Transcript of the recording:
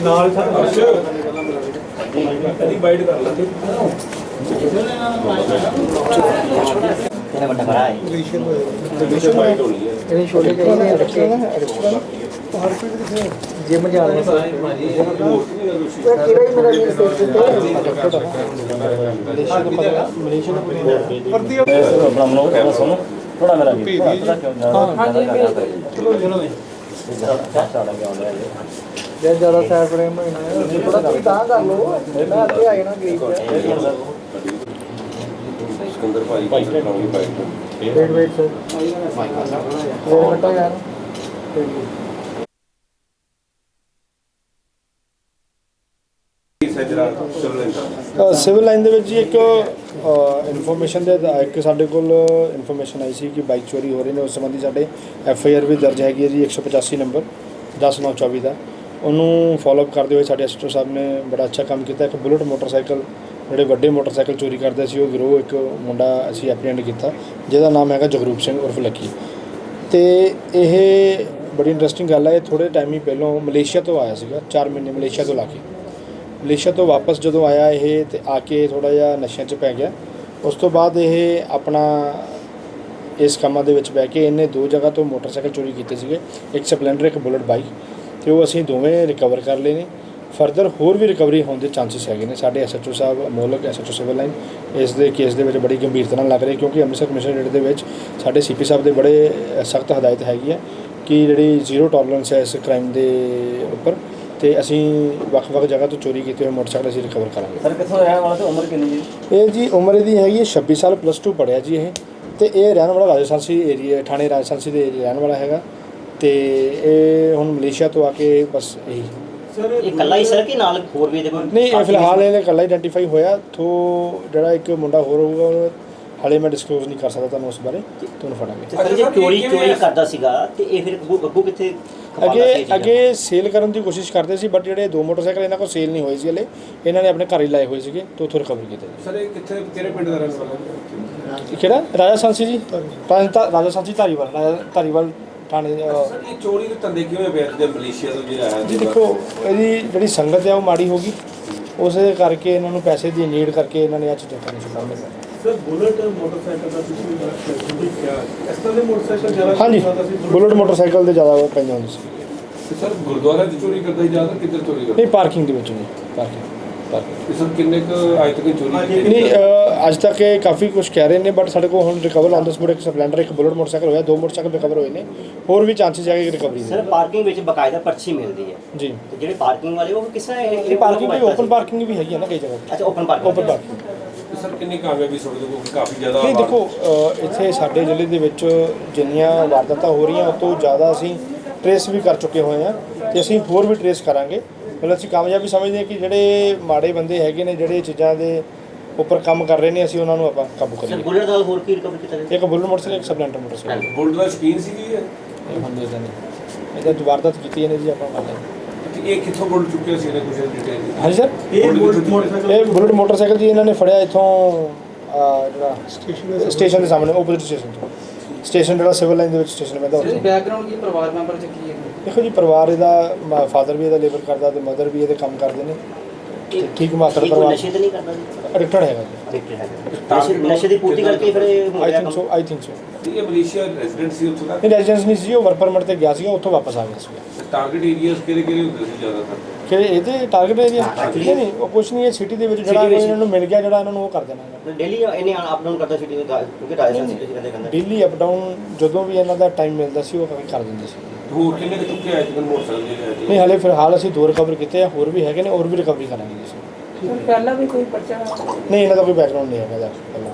ਨਾਲ ਇਹਦੀ ਬਾਈਟ ਕਰ ਲਾਂਗੇ ਇਹਨੇ ਵੱਡਾ ਭਰਾ ਹੈ ਇਹਦੀ ਬਾਈਟ ਹੋਣੀ ਹੈ ਇਹਨੇ ਛੋਟੇ ਜਿਹੇ ਨੇ ਰੱਖੇ ਜਿਮ ਜਾ ਰਹੇ ਕਿਹੜਾ ਹੀ ਮੇਰਾ ਵੀ ਸਟੇਟ ਤੇ ਆਪਣਾ ਮਨੋਂ ਸੁਣੋ ਥੋੜਾ ਮੇਰਾ ਵੀ ਪਤਾ ਕਿਉਂ ਜ਼ਿਆਦਾ ਚਲੋ ਚਲੋ ਜੇ ਜ਼ਿਆਦਾ ਸਾਈਡ ਫਰੇਮ ਹੋਣਾ ਥੋੜਾ ਤੁਸੀਂ ਤਾਂ ਕਰ ਲਓ। ਮੈਂ ਅੱਗੇ ਆ ਜਾਣਾ ਗਰੀਬ ਸਿਕੰਦਰ ਭਾਈ ਭਾਈ ਵੇਟ ਵੇਟ ਸਰ ਉਹ ਹਟਾ ਯਾਰ ਸਜਰਾ ਚਲੋ ਅ, ਸਿਵਲ ਲਾਈਨ ਦੇ ਵਿੱਚ ਜੀ ਇੱਕ ਇਨਫੋਰਮੇਸ਼ਨ ਦੇ ਆਧਾਰ- ਇੱਕ ਸਾਡੇ ਕੋਲ ਇਨਫੋਰਮੇਸ਼ਨ ਆਈ ਸੀ ਕਿ ਬਾਈਕ ਚੋਰੀ ਹੋ ਰਹੀ ਨੇ ਉਸ ਸੰਬੰਧੀ ਸਾਡੇ ਐਫ ਆਈ ਆਰ ਵੀ ਦਰਜ ਹੈਗੀ ਹੈ ਜੀ 185 ਨੰਬਰ 10924 ਦਾ। ਉਹਨੂੰ ਫਾਲੋ ਅਪ ਕਰਦੇ ਹੋਏ ਸਾਡੇ ਐਸਟਰ ਸਾਹਿਬ ਨੇ ਬੜਾ ਅੱਛਾ ਕੰਮ ਕੀਤਾ। ਇੱਕ ਬੁਲਟ ਮੋਟਰਸਾਈਕਲ ਜਿਹੜੇ ਵੱਡੇ ਮੋਟਰਸਾਈਕਲ ਚੋਰੀ ਕਰਦੇ ਸੀ ਉਹ ਗਿਰੋਹ ਇੱਕ ਮੁੰਡਾ ਅਸੀਂ ਐਪਰੀਹੈਂਡ ਕੀਤਾ ਜਿਹਦਾ ਨਾਮ ਹੈਗਾ ਜਗਰੂਪ ਸਿੰਘ ਉਰਫ ਲੱਕੀ। ਤੇ ਇਹ ਬੜੀ ਇੰਟਰਸਟਿੰਗ ਗੱਲ ਹੈ ਇਹ ਥੋੜੇ ਟਾਈਮ ਹੀ ਪਹਿਲਾਂ ਮਲੇਸ਼ੀਆ ਤੋਂ ਆਇਆ ਸੀਗਾ 4 ਮਹੀਨੇ ਮਲੇਸ਼ੀਆ ਤੋਂ ਲਾ ਕੇ। ਮਲੇਸ਼ੀਆ ਤੋਂ ਵਾਪਸ ਜਦੋਂ ਆਇਆ ਇਹ ਤੇ ਆ ਕੇ ਥੋੜਾ ਜਿਹਾ ਨਸ਼ਿਆਂ 'ਚ ਪੈ ਗਿਆ। ਉਸ ਤੋਂ ਬਾਅਦ ਇਹ ਆਪਣਾ ਇਸ ਕੰਮਾਂ ਦੇ ਵਿੱਚ ਬਹਿ ਕੇ ਇਹਨੇ ਦੋ ਜਗ੍ਹਾ ਤੋਂ ਮੋਟਰਸਾਈਕਲ ਚੋਰੀ ਕੀਤੇ ਸੀਗੇ। ਇੱਕ ਸਪਲੈਂਡਰ, ਇੱਕ ਬੁਲਟ ਬਾਈਕ ਤੇ ਉਹ ਅਸੀਂ ਦੋਵੇਂ ਰਿਕਵਰ ਕਰ ਲਏ ਨੇ। ਫਰਦਰ ਹੋਰ ਵੀ ਰਿਕਵਰੀ ਹੋਣ ਦੇ ਚਾਂਸਸ ਹੈਗੇ ਨੇ। ਸਾਡੇ ਐਸਐਚਓ ਸਾਹਿਬ, ਅਮੋਲਕ ਐਸਐਚਓ ਸਿਵਲ ਲਾਈਨ ਇਸ ਦੇ ਕੇਸ ਦੇ ਵਿੱਚ ਬੜੀ ਗੰਭੀਰਤਾ ਨਾਲ ਲੱਗ ਰਹੇ ਕਿਉਂਕਿ ਅੰਮ੍ਰਿਤਸਰ ਕਮਿਸ਼ਨਰੇਟ ਦੇ ਵਿੱਚ ਸਾਡੇ ਸੀਪੀ ਸਾਹਿਬ ਦੇ ਬੜੇ ਸਖਤ ਹਦਾਇਤ ਹੈਗੀ ਹੈ ਕਿ ਜਿਹੜੀ ਜ਼ੀਰੋ ਟੋਲਰੈਂਸ ਹੈ ਇਸ ਕ੍ਰਾਈਮ ਦੇ ਉੱਪਰ ਤੇ ਅਸੀਂ ਵੱਖ-ਵੱਖ ਜਗ੍ਹਾ ਤੋਂ ਚੋਰੀ ਕੀਤੇ ਹੋਏ ਮੋਟਰਸਾਈਕਲ ਅਸੀਂ ਰਿਕਵਰ ਕਰਾਂਗੇ। ਸਰ ਕਿੱਥੋਂ ਰਹਿਣ ਵਾਲਾ ਤੇ ਉਮਰ ਕਿੰਨੀ ਜੀ? ਇਹ ਜੀ ਉਮਰ ਇਹਦੀ ਹੈਗੀ ਹੈ 26 ਸਾਲ ਪਲੱਸ 2 ਪੜਿਆ ਜੀ ਇਹ। ਤੇ ਇਹ ਰਹਿਣ ਵਾਲਾ ਰਾਜਸਥਾਨੀ ਏਰੀਆ ਥਾਣੇ ਰਾਜਸਥਾਨੀ ਦੇ area ਰਹਿਣ ਵਾਲਾ ਹੈਗਾ। ਤੇ ਇਹ ਹੁਣ ਮਲੇਸ਼ੀਆ ਤੋਂ ਆ ਕੇ ਬਸ ਇਹੀ। ਇਹ ਇਕੱਲਾ ਹੀ ਸਰ ਕਿ ਨਾਲ ਹੋਰ ਵੀ ਇਹਦੇ ਕੋਈ ਨਹੀਂ ਇਹ ਫਿਲਹਾਲ ਇਹਨੇ ਇਕੱਲਾ ਆਈਡੈਂਟੀਫਾਈ ਹੋਇਆ। ਥੋ ਜਿਹੜਾ ਇੱਕ ਮੁੰਡਾ ਹੋਰ ਹੋਊਗਾ ਉਹ ਹਾਲੇ ਮੈਂ ਡਿਸਕਲੋਜ਼ ਨਹੀਂ ਕਰ ਸਕਦਾ ਤੁਹਾਨੂੰ ਉਸ ਬਾਰੇ। ਤੁਹਾਨੂੰ ਫੜਾਂਗੇ। ਤੇ ਸਰ ਜੇ ਚੋਰੀ ਚੋਰੀ ਕਰਦਾ ਸੀਗਾ ਤੇ ਇਹ ਫਿਰ ਅੱਗੋਂ ਅੱਗੋਂ ਕਿੱਥੇ ਸੀ ਅੱਗੇ? ਅੱਗੇ ਸੇਲ ਕਰਨ ਦੀ ਕੋਸ਼ਿਸ਼ ਕਰਦੇ ਸੀ ਬਟ ਜਿਹੜੇ ਦੋ ਮੋਟਰਸਾਈਕਲ ਇਹਨਾਂ ਕੋਲ ਸੇਲ ਨਹੀਂ ਹੋਏ ਸੀ ਹਲੇ ਇਹਨਾਂ ਨੇ ਆਪਣੇ ਘਰ ਹੀ ਲਾਏ ਹੋਏ ਸੀਗੇ ਤੇ ਉੱਥੋਂ ਰਿਕਵਰ ਕੀਤੇ ਸਰ ਇਹ ਕਿੱਥੇ ਕਿਹੜੇ ਪਿੰਡ ਦਾ ਰਹਿਣ ਵਾਲਾ ਕਿਹੜਾ? ਰਾਜਾ ਸਾਂਸੀ ਜੀ। ਰਾਜਾ ਰਾਜਾ ਸਾਂਸੀ ਧਾਰੀਵਾਲ ਰਾਜਾ ਧਾਰੀਵਾਲ ਥਾਣੇ ਅਹ, ਸਰ ਇਹ ਚੋਰੀ ਦੇ ਧੰਦੇ ਕਿਵੇਂ ਪਿਆ ਜੇ ਮਲੇਸ਼ੀਆ ਤੋਂ ਜਿਹੜਾ ਆਇਆ ਜੀ ਦੇਖੋ ਇਹਦੀ ਜਿਹੜੀ ਸੰਗਤ ਹੈ ਉਹ ਮਾੜੀ ਹੋ ਗਈ। ਉਸੇ ਕਰਕੇ ਇਹਨਾਂ ਨੂੰ ਪੈਸੇ ਦੀ ਨੀਡ ਕਰਕੇ ਇਹਨਾਂ ਨੇ ਆ ਚੀਜ਼ਾਂ ਕਰਨੀ ਸ਼ੁਰੂ ਕਰ ਸਰ ਬੁਲਟ ਮੋਟਰਸਾਈਕਲ ਦਾ ਤੁਸੀਂ ਦੇਖਿਆ ਇਸ ਤਰ੍ਹਾਂ ਦੇ ਮੋਟਰਸਾਈਕਲ ਜ਼ਿਆਦਾ ਹਾਂਜੀ? ਬੁਲਟ ਮੋਟਰਸਾਈਕਲ ਦੇ ਜ਼ਿਆਦਾ ਪੈਂਦੇ ਹੁੰਦੇ ਸੀ। ਸਰ ਗੁਰਦੁਆਰਾ 'ਚ ਚੋਰੀ ਕਰਦਾ ਹੀ ਜ਼ਿਆਦਾ ਕਿੱਧਰ ਚੋਰੀ ਕਰਦਾ? ਨਹੀਂ ਪਾਰਕਿੰਗ ਦੇ ਵਿੱਚ ਨਹੀਂ ਪਾਰਕਿੰਗ। ਸਰ ਕਿੰਨੇ ਕੁ ਅੱਜ ਤੱਕ ਚੋਰੀ ਕੀਤੀ? ਨਹੀਂ ਅਹ, ਅੱਜ ਤੱਕ ਇਹ ਕਾਫੀ ਕੁਝ ਕਹਿ ਰਹੇ ਨੇ ਬਟ ਸਾਡੇ ਕੋਲ ਹੁਣ ਰਿਕਵਰ ਆਨ ਦਾ ਸਪੋਟ ਇੱਕ ਸਪਲੈਂਡਰ ਇੱਕ ਬੁਲਟ ਮੋਟਰਸਾਈਕਲ ਹੋਇਆ ਦੋ ਮੋਟਰਸਾਈਕਲ ਰਿਕਵਰ ਹੋਏ ਨੇ। ਹੋਰ ਵੀ ਚਾਂਸਸ ਹੈਗੇ ਰਿਕਵਰੀ ਸਰ ਦੇ ਪਾਰਕਿੰਗ ਵਿੱਚ ਬਕਾਇਦਾ ਪਰਚੀ ਮਿਲਦੀ ਹੈ। ਜੀ। ਤੇ ਜਿਹੜੇ ਪਾਰਕਿੰਗ ਵਾਲੇ ਉਹ ਕਿਸ ਤਰ੍ਹਾਂ ਇਹ ਪਾਰਕਿੰਗ ਵੀ ਓਪਨ ਪਾਰਕਿੰਗ ਵੀ ਹੈਗੀ ਹੈ ਨਾ ਕਈ ਜਗ੍ਹਾ ਅੱਛਾ open parking open parking sir ਕਿੰਨੀ ਕਾਮਯਾਬੀ ਹੋ ਕਿ ਕਾਫੀ ਜ਼ਿਆਦਾ ਨਹੀਂ ਦੇਖੋ ਇੱਥੇ ਸਾਡੇ ਜ਼ਿਲ੍ਹੇ ਦੇ ਵਿੱਚ ਜਿੰਨੀਆਂ ਵਾਰਦਾਤਾਂ ਹੋ ਰਹੀਆਂ ਉਸ ਤੋਂ ਜ਼ਿਆਦਾ ਅਸੀਂ ਟਰੇਸ ਵੀ ਕਰ ਚੁੱਕੇ ਹੋਏ ਹਾਂ ਤੇ ਅਸੀਂ ਹੋਰ ਵੀ ਟਰੇਸ ਕਰਾਂਗੇ। ਮਤਲਬ ਅਸੀਂ ਕਾਮਯਾਬੀ ਸਮਝਦੇ ਹਾਂ ਕਿ ਜਿਹੜੇ ਮਾੜੇ ਬੰਦੇ ਹੈਗੇ ਨੇ ਜਿਹੜੇ ਚੀਜ਼ਾਂ ਦੇ ਉੱਪਰ ਕੰਮ ਕਰ ਰਹੇ ਨੇ ਅਸੀਂ ਉਹਨਾਂ ਨੂੰ ਆਪਾਂ ਕਾਬੂ ਸਰ ਕਰੀਏ। ਬੁਲਟ ਨਾਲ ਹੋਰ ਕੀ ਰਿਕਵਰ ਕੀਤਾ ਗਿਆ ਇੱਕ ਬੁਲਟ ਮੋਟਰਸਾਈਕਲ ਇੱਕ ਸਪਲੈਂਡਰ ਮੋਟਰਸਾਈਕਲ। ਬੁਲਟ ਦਾ ਸ਼ਕੀਨ ਸੀ ਜੀ ਇਹ? ਇਹ ਹੁੰਦੇ ਨਹੀਂ ਇਹਦਾ ਵਾਰਦਾਤ ਕੀਤੀ ਇਹਨੇ ਜੀ ਆਪਾਂ ਮੰਨ ਤੇ ਇਹ ਕਿੱਥੋਂ ਬੁਲਟ ਚੁੱਕਿਆ ਸੀ ਇਹਨੇ ਕੁਝ ਡਿਟੇਲ ਹਾਂਜੀ ਸਰ ਇਹ ਬੁਲਟ ਮੋਟਰਸਾਈਕਲ ਇਹ ਬੁਲਟ ਮੋਟਰਸਾਈਕਲ ਜੀ ਇਹਨਾਂ ਨੇ ਫੜਿਆ ਇੱਥੋਂ ਜਿਹੜਾ ਸਟੇਸ਼ਨ ਸਟੇਸ਼ਨ ਦੇ ਸਾਹਮਣੇ ਆਪੋਜ਼ਿਟ ਸਟੇਸ਼ਨ ਤੋਂ। ਸਟੇਸ਼ਨ ਜਿਹੜਾ ਸਿਵਲ ਲਾਈਨ ਦੇ ਵਿੱਚ ਸਟੇਸ਼ਨ ਪੈਂਦਾ ਉੱਥੇ। ਬੈਕਗ੍ਰਾਉਂਡ ਕੀ ਪਰਿਵਾਰ ਮੈਂਬਰ ਚ ਕੀ ਹੈ? ਦੇਖੋ ਜੀ ਪਰਿਵਾਰ ਇਹਦਾ ਫਾਦਰ ਵੀ ਇਹਦਾ ਲੇਬਰ ਕਰਦਾ ਤੇ ਮਦਰ ਵੀ ਇਹਦੇ ਕੰਮ ਕਰਦੇ ਨੇ। ਤੇ ਠੀਕ ਮਾਤਰ ਇਹ ਕੋਈ ਨਸ਼ੇ ਤੇ ਨਹੀਂ ਕਰਦਾ ਜੀ। ਐਡਿਕਟਡ ਹੈਗਾ ਨਸ਼ੇ- ਨਸ਼ੇ ਦੀ ਪੂਰਤੀ ਕਰਕੇ ਫਿਰ ਇਹ ਹੋ ਆਈ ਗਿਆ ਥਿੰਕ ਕੰਮ। ਸੋ ਆਈ ਥਿੰਕ ਸੋ ਇਹ ਮਲੇਸ਼ੀਆ ਰੈਜ਼ੀਡੈਂਟ ਸੀ ਉੱਥੋਂ ਦਾ? ਇਹ ਰੈਜ਼ੀਡੈਂਸ ਨਹੀਂ ਸੀ ਉਹ ਵਰਕ ਪਰਮਿਟ ਤੇ ਗਿਆ ਸੀਗਾ ਉੱਥੋਂ ਵਾਪਸ ਆ ਗਿਆ ਸੀਗਾ। ਟਾਰਗੇਟ ਏਰੀਆਸ ਕਿਹੜੇ ਕਿਹੜੇ ਹੁੰਦੇ ਸੀ ਜ਼ਿਆਦਾਤਰ? ਕਿ ਇਹਦੇ ਟਾਰਗੇਟ ਏਰੀਆ ਨਹੀਂ ਨਹੀਂ ਉਹ ਕੁਛ ਨਹੀਂ ਹੈ ਸਿਟੀ ਦੇ ਵਿੱਚ ਜਿਹੜਾ City ਵਿੱਚ। ਇਹਨਾਂ ਨੂੰ ਮਿਲ ਗਿਆ ਜਿਹੜਾ ਇਹਨਾਂ ਨੂੰ ਉਹ ਕਰ ਦੇਣਾ ਹੈਗਾ। ਡੇਲੀ ਇਹਨੇ ਅਪ ਡਾਊਨ ਕਰਦਾ ਸੀ ਕਿਉਂਕਿ ਰਾਜਸਥਾਨ ਸਿਟੀ ਚ ਰਹਿੰਦੇ ਕਹਿੰਦੇ ਡੇਲੀ ਅਪ ਡਾਊਨ ਜਦੋਂ ਵੀ ਇਹਨਾਂ ਦਾ ਟਾਈਮ ਮਿਲਦਾ ਸੀ ਉਹ ਕਰ ਦਿੰਦੇ ਸੀ। ਹੋਰ ਕਿੰਨੇ ਕੁ ਚੁੱਕੇ ਆਏ ਜਿਵੇਂ ਮੋਟਰਸਾਈਕਲ ਜਿਹੜੇ ਆਏ ਨਹੀਂ ਹਾਲੇ ਫਿਲਹਾਲ ਅਸੀਂ ਦੋ ਰਿਕਵਰ ਕੀਤੇ ਆ ਹੋਰ ਵੀ ਹੈਗੇ ਨੇ ਹੋਰ ਵੀ ਰਿਕਵਰੀ ਕਰਾਂਗੇ ਜੀ ਅਸੀਂ। ਪਹਿਲਾਂ ਵੀ ਕੋਈ ਪਰਚਾ ਨਹੀਂ ਇਹਨਾਂ ਦਾ ਕੋਈ ਬੈਕਗ੍ਰਾਉਂਡ ਨਹੀਂ ਹੈਗਾ ਇਹਦਾ ਪਹਿਲਾਂ